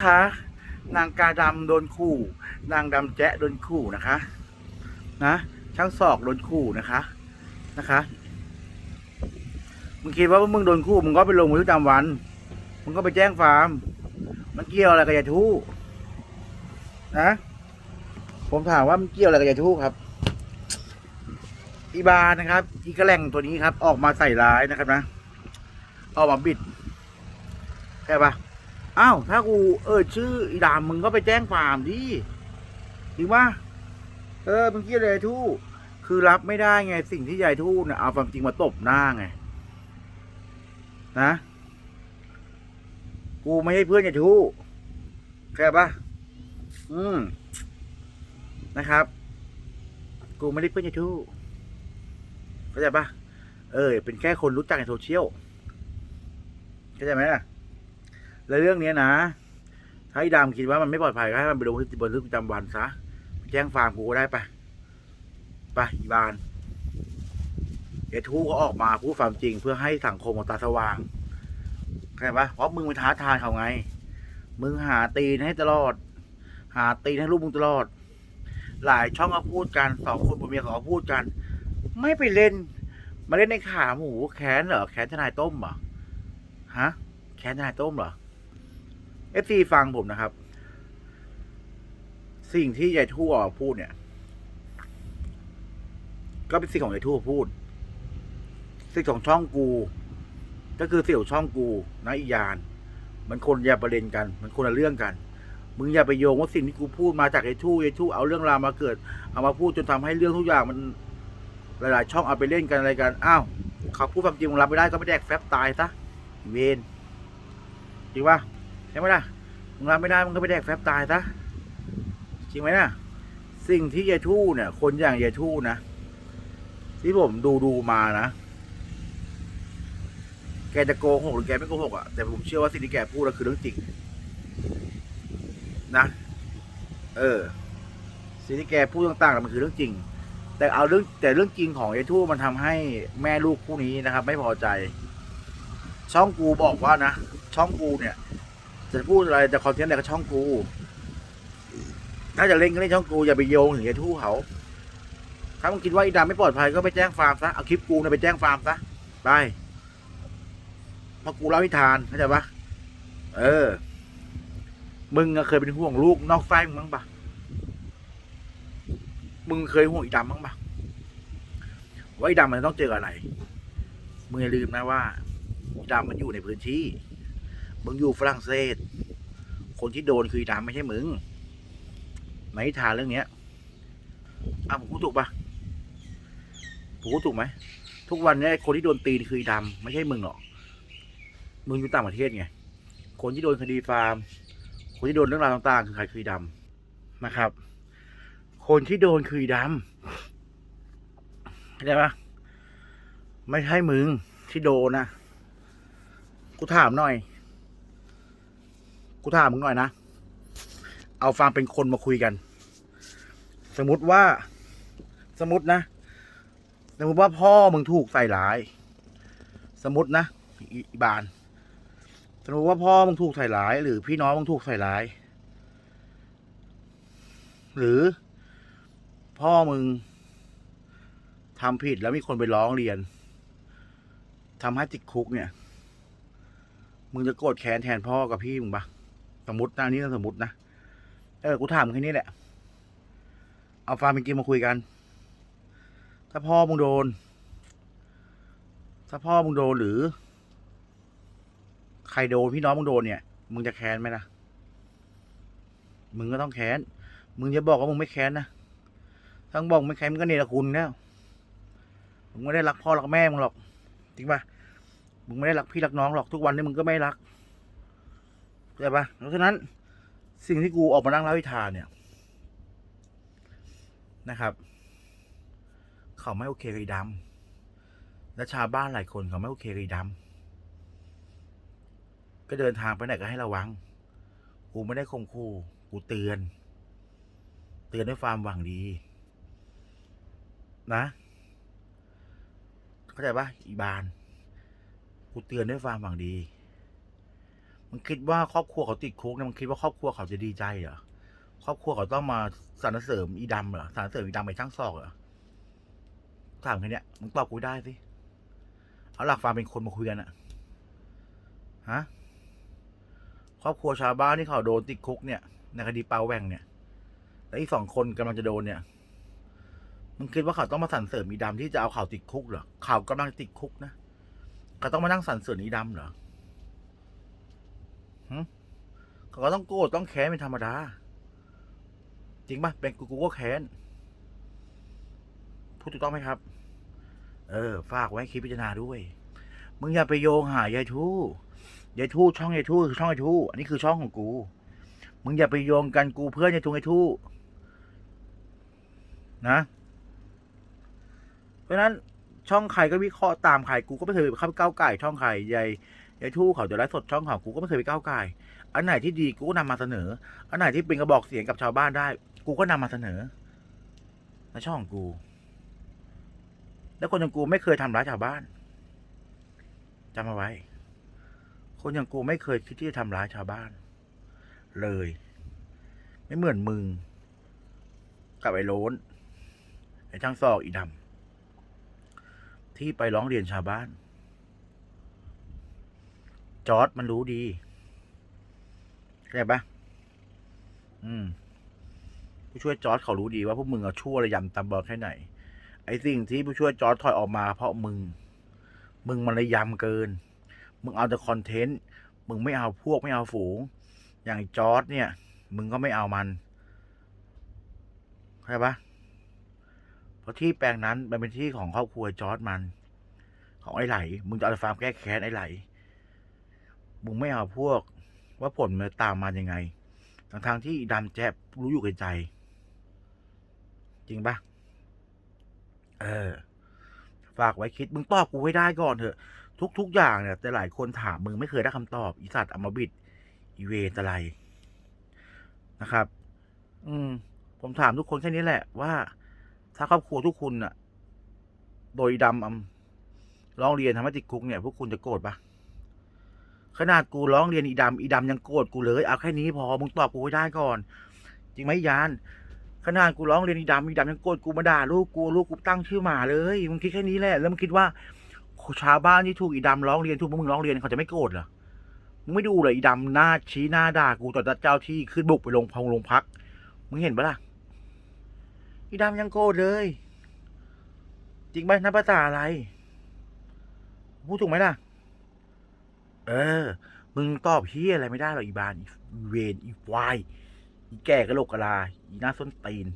คะนางกาดำโดนขู่ นางดำแจ๊ะโดนขู่นะคะ นะช่างศอกโดนขู่นะคะนะคะมึงคิดว่ามึงโดนขู่มึงก็ไปลงบันทึกประจำวันมึงก็ไปแจ้งฟาร์มมันเกี่ยวอะไรกับยาทู่นะผมถามว่ามันเกี่ยวอะไรกับยาทู่ครับ อีบานะครับ อีกระแหล่งตัวนี้ครับ ออกมาใส่ร้ายนะครับนะออกมาบิดใช่ปะ อ้าวถ้ากูเออชื่ออีดามมึงก็ไปแจ้งความดิจริงปะเออมึงคิดอะไรทู่คือรับไม่ได้ไงสิ่งที่ยายทู่เนี่ยเอาความจริงมาตบหน้าไง นะ กูไม่ใช่เพื่อนยายทู่เข้าใจปะอืมนะครับ กูไม่ได้เพื่อนยายทู่เข้าใจปะเออ เป็นแค่คนรู้จักในโซเชียลเข้าใจไหมล่ะ แล้วเรื่องนี้นะ ถ้าไอ้ดำคิดว่ามันไม่ปลอดภัยก็ให้มันไปลงบันทึกบันทึกประจำวันซะไปแจ้งฟาร์มกูก็ได้ไปไปอีบานเอทูก็ออกมาพูดความจริงเพื่อให้สังคมตาสว่างเข้าใจปะเพราะมึงไปท้าทายเขาไง มึงหาตีนให้ตลอด หาตีนให้ลูกมึงตลอด หลายช่องก็พูดกันสองคนผัวเมียเขาก็พูดกัน ไม่ไปเล่น มาเล่นในขาหมูแขนเหรอแขนทนายต้มเหรอฮะแค้นทนายต้มเหรอ เอฟซีฟังผมนะครับ สิ่งที่ยายทู่ออกพูดเนี่ย ก็เป็นสิ่งของยายทู่พูด สิ่งของช่องกู ก็คือสิ่งของช่องกูนะอียาน มันคนอย่าประเด็นกัน มันคนละเรื่องกันมึงอย่าไปโยงว่าสิ่งที่กูพูดมาจากยายทู่ยายทู่เอาเรื่องราวมาเกิด เอามาพูดจนทำให้เรื่องทุกอย่างมันหลาย ๆ ช่องเอาไปเล่นกันอะไรกันอ้าวเขาพูดความจริงมึงรับไม่ได้ก็ไม่แดกแฟบตายซะเวนจริงปะ ใช่ไหมล่ะมึงรับไม่ได้มึงก็ไปแดกแฟบตายซะจริงไหมนะสิ่งที่ยายทู่เนี่ย คนอย่างยายทู่นะที่ผมดูดูมานะแกจะโกหกหรือแกไม่โกหกอะแต่ผมเชื่อว่าสิ่งที่แกพูดน่ะคือเรื่องจริง นะ เออ สิ่งที่แกพูดต่างๆมันคือเรื่องจริง แต่เอาเรื่องแต่เรื่องจริงของยายทู่มันทำให้แม่ลูกคู่นี้นะครับ ไม่พอใจ ช่องกูบอกว่านะช่องกูเนี่ย จะพูดอะไรจะคอนเทนต์อะไรกับช่องกู ถ้าจะเล่นก็เล่นช่องกูอย่าไปโยงถึงไอ้ทู่เขาถ้ามึงคิดว่าอีดำไม่ปลอดภัยก็ไปแจ้งฟาร์มซะเอาคลิปกูนี่ยไปแจ้งฟาร์มซะไปเพราะกูเล่านิทานเข้าใจปะเออ มึงเคยเป็นห่วงลูกนอกไส้มึงบ้างปะมึงเคยห่วงอีดำบ้างปะว่าอีดำมันต้องเจออะไรมึงอย่าลืมนะว่าดำมันอยู่ในพื้นที่ มึงอยู่ฝรั่งเศส คนที่โดนคือดำไม่ใช่มึงไหนทานเรื่องเนี้ยอะผมพูดถูกปะผมพูดถูกไหมทุกวันนี้คนที่โดนตีนคือดำไม่ใช่มึงหรอก มึงอยู่ต่างประเทศไง คนที่โดนคดีฟาร์ม คนที่โดนเรื่องราวต่างๆ คือใครคือดำนะครับ คนที่โดนคือดำเข้ปะไม่ใช่มึงที่โดนนะ กูถามหน่อย กูถามมึงหน่อยนะ เอาฟังเป็นคนมาคุยกัน สมมติว่า สมมตินะ สมมติว่าพ่อมึงถูกใส่ร้าย สมมตินะอีอีบาน สมมติว่าพ่อมึงถูกใส่ร้าย หรือพี่น้องมึงถูกใส่ร้าย หรือพ่อมึงทำผิดแล้วมีคนไปร้องเรียนทำให้ติดคุกเนี่ย มึงจะโกรธแค้นแทนพ่อกับพี่มึงปะ สมมตินะนี้สมมตินะ เออ กูถามมึงแค่นี้แหละ เอาฟาร์มเป็นกินมาคุยกัน ถ้าพ่อมึงโดน ถ้าพ่อมึงโดนหรือ ใครโดนพี่น้องมึงโดนเนี่ย มึงจะแค้นไหมล่ะ มึงก็ต้องแค้น มึงจะบอกว่ามึงไม่แค้นนะถ้ามึงบอกไม่แค้นมึงก็เนรคุณแล้วมึงไม่ได้รักพ่อรักแม่มึงหรอก จริงปะมึงไม่ได้รักพี่รักน้องหรอกทุกวันนี้มึงก็ไม่รัก เข้าใจปะเพราะฉะนั้นสิ่งที่กูออกมานั่งเล่าวิทานเนี่ย นะครับ เขาไม่โอเคกับไอ้ดำและชาวบ้านหลายคนเขาไม่โอเคกับไอ้ดำก็เดินทางไปไหนก็ให้ระวัง กูไม่ได้ข่มขู่กูเตือน เตือนด้วยความหวังดี นะ เข้าใจปะอีบาน กูเตือนด้วยความหวังดี มึงคิดว่าครอบครัวเขาติดคุกเนี่ยมึงคิดว่าครอบครัวเขาจะดีใจเหรอครอบครัวเขาต้องมาสรรเสริมอีดำเหรอสรรเสริมอีดำไปช่างซอกเหรอถามแค่นี้มึงตอบกูได้สิเอาหลักความเป็นคนมาคุยกันอะฮะครอบครัวชาวบ้านที่เขาโดนติดคุกเนี่ยในคดีเปาแหว่งเนี่ยแล้วอีกสองคนกำลังจะโดนเนี่ยมึงคิดว่าเขาต้องมาสรรเสริมอีดำที่จะเอาเขาติดคุกเหรอเขากำลังติดคุกนะเขาต้องมานั่งสรรเสริมอีดำเหรอหึ เขาก็ต้องโกรธต้องแค้นเป็นธรรมดา จริงปะเป็นกูกูก็แค้นพูดถูกต้องไหมครับ เออ ฝากไว้คิดพิจารณาด้วย มึงอย่าไปโยงหายายทู่ยายทู่ช่องยายทู่คือช่องยายทู่อันนี้คือช่องของกู มึงอย่าไปโยงกันกูเพื่อนยายทู่ยายทู่นะ เพราะนั้นช่องใครก็วิเคราะห์ตามใครกูก็ไม่เคยเข้าไปก้าวไก่ช่องใครยายยายทู่เขาจะไลฟ์สดช่องเขากูก็ไม่เคยไปก้าวไก่ อันไหนที่ดีกูก็นำมาเสนอ อันไหนที่เป็นกระบอกเสียงกับชาวบ้านได้ กูก็นำมาเสนอในช่องกู แล้วคนอย่างกูไม่เคยทำร้ายชาวบ้านจำเอาไว้ คนอย่างกูไม่เคยคิดที่จะทำร้ายชาวบ้าน เลย ไม่เหมือนมึง กับไอ้โลนไอ้ช่างซอกอีดำที่ไปร้องเรียนชาวบ้าน จอร์ดมันรู้ดี เข้าใจปะอืม ผู้ช่วยจอร์ดเขารู้ดีว่าพวกมึงเอาชั่วระยำตำบอลแค่ไหน ไอ้สิ่งที่ผู้ช่วยจอร์ดถอยออกมา เพราะมึง มึงมันระยำเกิน มึงเอาแต่คอนเทนต์ มึงไม่เอาพวกไม่เอาฝูง อย่างจอร์ดเนี่ย มึงก็ไม่เอามัน เข้าใจปะเพราะที่แปลงนั้นมันเป็นที่ของครอบครัวจอร์ดมัน ของไอ้ไหล มึงจะเอาฟาร์มแก้แค้นไอ้ไหล มึงไม่เอาพวก ว่าผลมันตามมายังไงทั้งทางที่อีดำแจ๊บรู้อยู่ในใจ จริงปะเออ ฝากไว้คิด มึงตอบกูให้ได้ก่อนเถอะ ทุกทุกอย่างเนี่ย แต่หลายคนถามมึงไม่เคยได้คำตอบอีสัตว์อมบิดอีเวนอะไรนะครับ อืม ผมถามทุกคนแค่นี้แหละว่า ถ้าครอบครัวทุกคุณน่ะโดยดำอำร้องเรียนทำให้ติดคุกเนี่ย พวกคุณจะโกรธปะ ขนาดกูร้องเรียนอีดำอีดำยังโกรธกูเลยเอาแค่นี้พอมึงตอบกูให้ได้ก่อน จริงไหมยานขนาดกูร้องเรียนอีดำอีดำยังโกรธกูมาด่าลูกกูลูกกูตั้งชื่อหมาเลยมึงคิดแค่นี้แหละแล้วมึงคิดว่าชาวบ้านที่ถูกอีดำร้องเรียนถูกมึงร้องเรียนเขาจะไม่โกรธเหรอมึงไม่ดูเลยอีดำหน้าชี้หน้าด่ากูต่อเจ้าที่ขึ้นบุกไปลงพงลงพักมึงเห็นปะล่ะอีดำยังโกรธเลย จริงไหมนับภาษาอะไรพูดถูกไหมล่ะ เออ มึงตอบเฮียอะไรไม่ได้หรอกอีบานอีเวนอีควายอีแก่กระโหลกกะลา อีหน้าส้นตีน